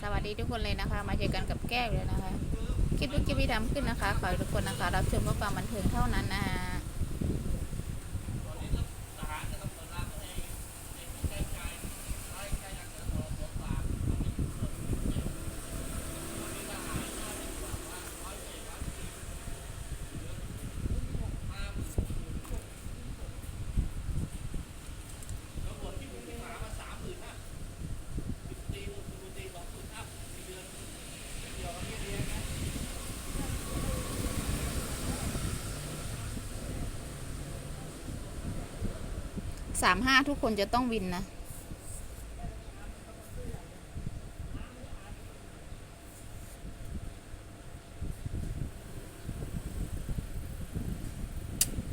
สวัสดีทุกคนเลยนะคะ มาเจอกันกับแก้วเลยนะคะ คลิปทุกคลิปที่ทำขึ้นนะคะ ขอให้ทุกคนนะคะ รับชมเพื่อความบันเทิงเท่านั้นนะคะ สามห้าทุกคนจะต้องวินนะ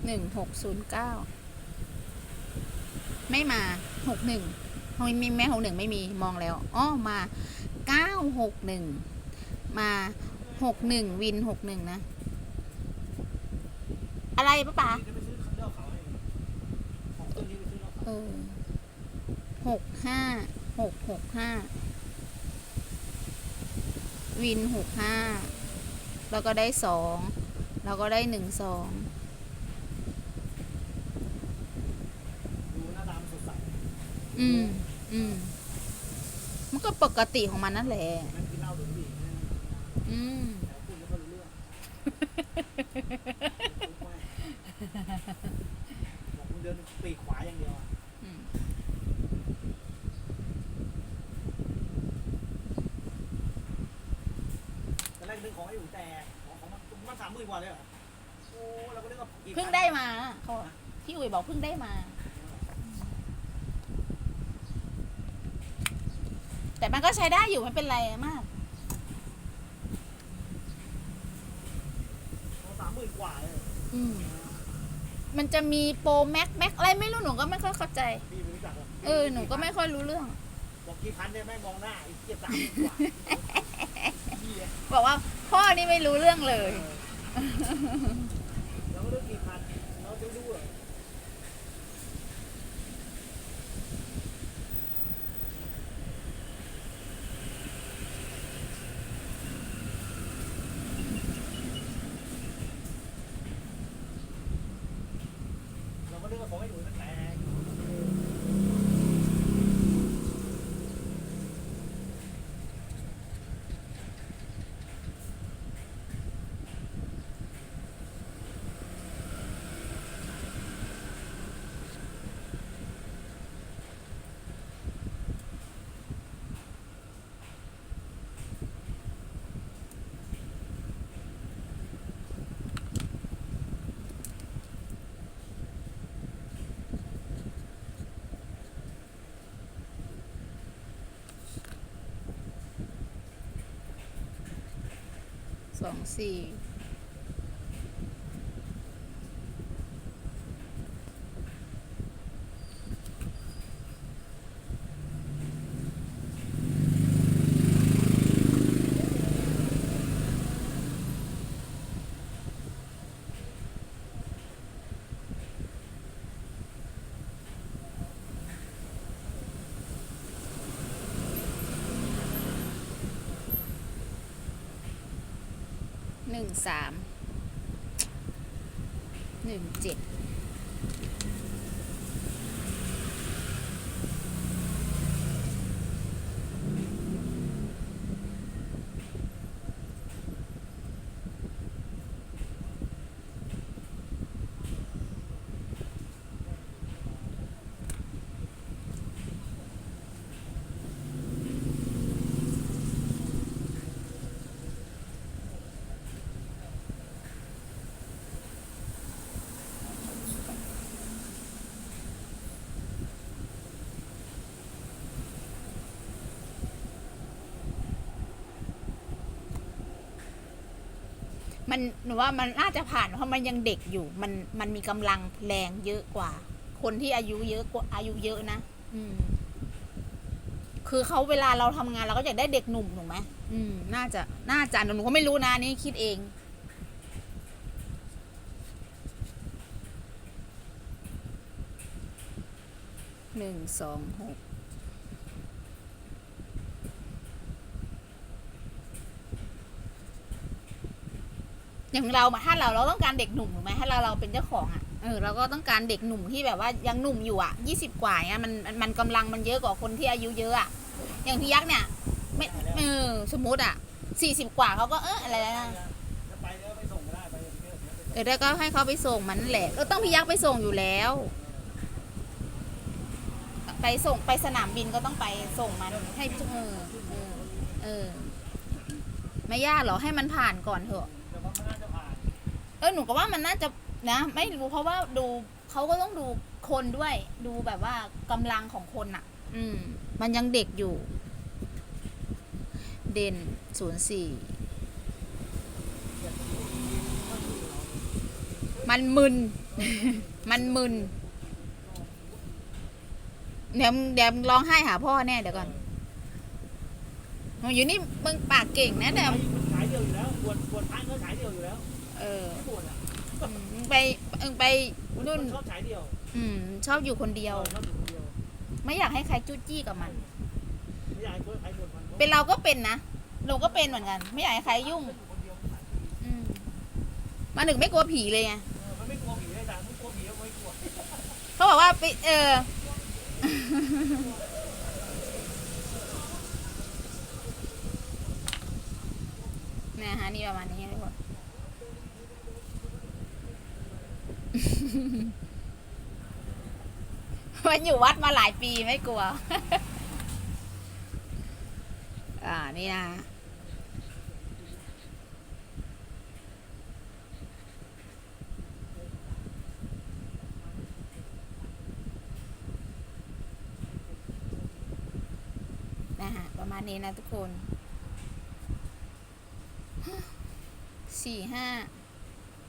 หนึ่งหกศูนย์เก้า ไม่มาหกหนึ่งไม่มีแม่หกหนึ่งไม่มีมองแล้วอ๋อมาเก้าหกหนึ่งมาหกหนึ่งวินหกหนึ่งนะ อะไรป้าป้าขาวให้ของต้นนี้ไปซื้ อเหล้าขาวเออหกห้าหกหกห้าวินหกห้าแล้วก็ได้สองแล้วก็ได้หนึ่งสองดูหน้าตามันสดใสอืมอืมมันก็ปกติของมันนั่นแหละแม่งกินเหล้าดื่มบุหรี่แม่งอืมแต่พูดไม่ค่อยรู้เรื่องบอกมึงเดินปีกขวาอย่างเดียวอะ อืมแต่แรกนึกของไอ้หูแตกของของมันมันสามหมื่นกว่าเลยเหรอโอ้เราก็นึกว่ากี่พันเพิ่งได้มาเขาพี่อุ๋ยบอกเพิ่งได้มา แต่มันก็ใช้ได้อยู่ไม่เป็นไรมาก ของสามหมื่นกว่าเลยอืม มันจะมีโปรแม็กแม็กอะไรไม่รู้หนูก็ไม่ค่อยเข้าใจ พี่ไม่รู้จักหรอกเออหนูก็ไม่ค่อยรู้เรื่อง บอกกี่พันเนี่ยแม่งมองหน้าไอ้เกียสามหมื่นกว่า เหี้ยบอกว่าพ่อ นี่ไม่รู้เรื่องเลย เราก็นึกกี่พันเราจะรู้เหรอ เราก็นึกว่าของไอ้หนูมันแตก สองสี่ หนึ่งสามหนึ่งเจ็ด มันหนูว่ามันน่าจะผ่านเพราะมันยังเด็กอยู่ มันมันมีกำลังแรงเยอะกว่า คนที่อายุเยอะกว่าอายุเยอะนะอืม คือเขาเวลาเราทำงานเราก็อยากได้เด็กหนุ่มถูกไหมอืม น่าจะน่าจะหนูก็ไม่รู้นะนี่คิดเองหนึ่งสองหก อย่างเราถ้าเราเราต้องการเด็กหนุ่มถูกไหมถ้าเราเราเป็นเจ้าของอะเออเราก็ต้องการเด็กหนุ่มที่แบบว่ายังหนุ่มอยู่อะยี่สิบกว่าเนี้ยมันมันมันกำลังมันเยอะกว่าคนที่อายุเยอะอะอย่างพี่ยักษ์เนี่ยไม่เออสมมติอะสี่สิบกว่าเขาก็เอออะไรนะเออแล้วก็ให้เขาไปส่งมันแหละก็ต้องพี่ยักษ์ไปส่งอยู่แล้ว ไปส่งไปสนามบินก็ต้องไปส่งมันให้เออเออ ไม่ยากหรอให้มันผ่านก่อนเถอะ เออหนูก็ว่ามันน่าจะนะ ไม่รู้เพราะว่าดูเขาก็ต้องดูคนด้วย ดูแบบว่ากำลังของคนอะอืม มันยังเด็กอยู่ เด่นศูนย์สี่มันมึน มันมึน เดี๋ยวเดี๋ยวร้องไห้หาพ่อแน่เดี๋ยวก่อนอยู่นี่มึงปากเก่งนะเดี๋ยวมันขายเดียวอยู่แล้ว ไปมึงไปมันนุ่น ชอบขายเดียวอืม ชอบอยู่คนเดียว ชอบอยู่คนเดียวไม่อยากให้ใครจู้จี้กับมัน ไม่อยากให้คนใครบ่นมันเป็นเราก็เป็นนะเราก็เป็นเหมือนกัน ไม่อยากให้ใครยุ่งอยู่คนเดียวมันขายดีอืมมาถึงไม่กลัวผีเลยไงเออมันไม่กลัวผีเลยแต่ไม่กลัวผีแล้วไม่กลัวเขาบอกว่าไปเออ นะฮะนี่ประมาณนี้ทุกคน มันอยู่วัดมาหลายปีไม่กลัว อ่า นี่นะ นะฮะ ประมาณนี้นะทุกคน สี่ห้า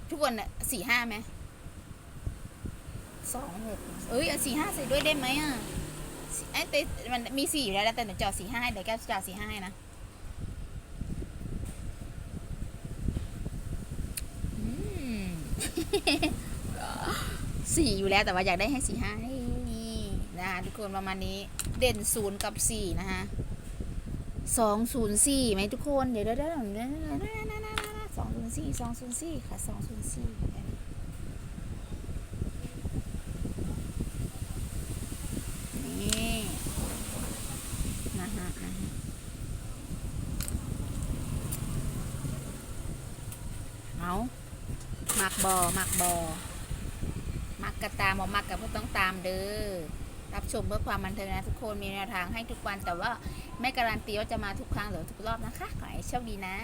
ทุกคนสี่ห้าไหม สองหกเอ้ยสี่ห้าใส่ด้วยได้ไหมอะไอ้เตมันมีสี่อยู่แล้วแต่หนูจอดสี่ห้าเดี๋ยวแก้จอดสี่ห้านะสี่อยู่แล้วแต่ว่าอยากได้ให้สี่ห้านี่นะคะทุกคนประมาณนี้เด่นศูนย์กับสี่นะคะสองศูนย์สี่ไหมทุกคน เดี๋ยวเดี๋ยวเดี๋ยวสองศูนย์สี่สองศูนย์สี่ค่ะสองศูนย์สี่ เอามักบอมักบอมักกระตามอมักกับก็ต้องตามเด้อ รับชมเพื่อความบันเทิงนะทุกคน มีแนวทางให้ทุกวัน แต่ว่าไม่การันตีว่าจะมาทุกครั้งหรือทุกรอบนะคะ ขอให้โชคดีนะ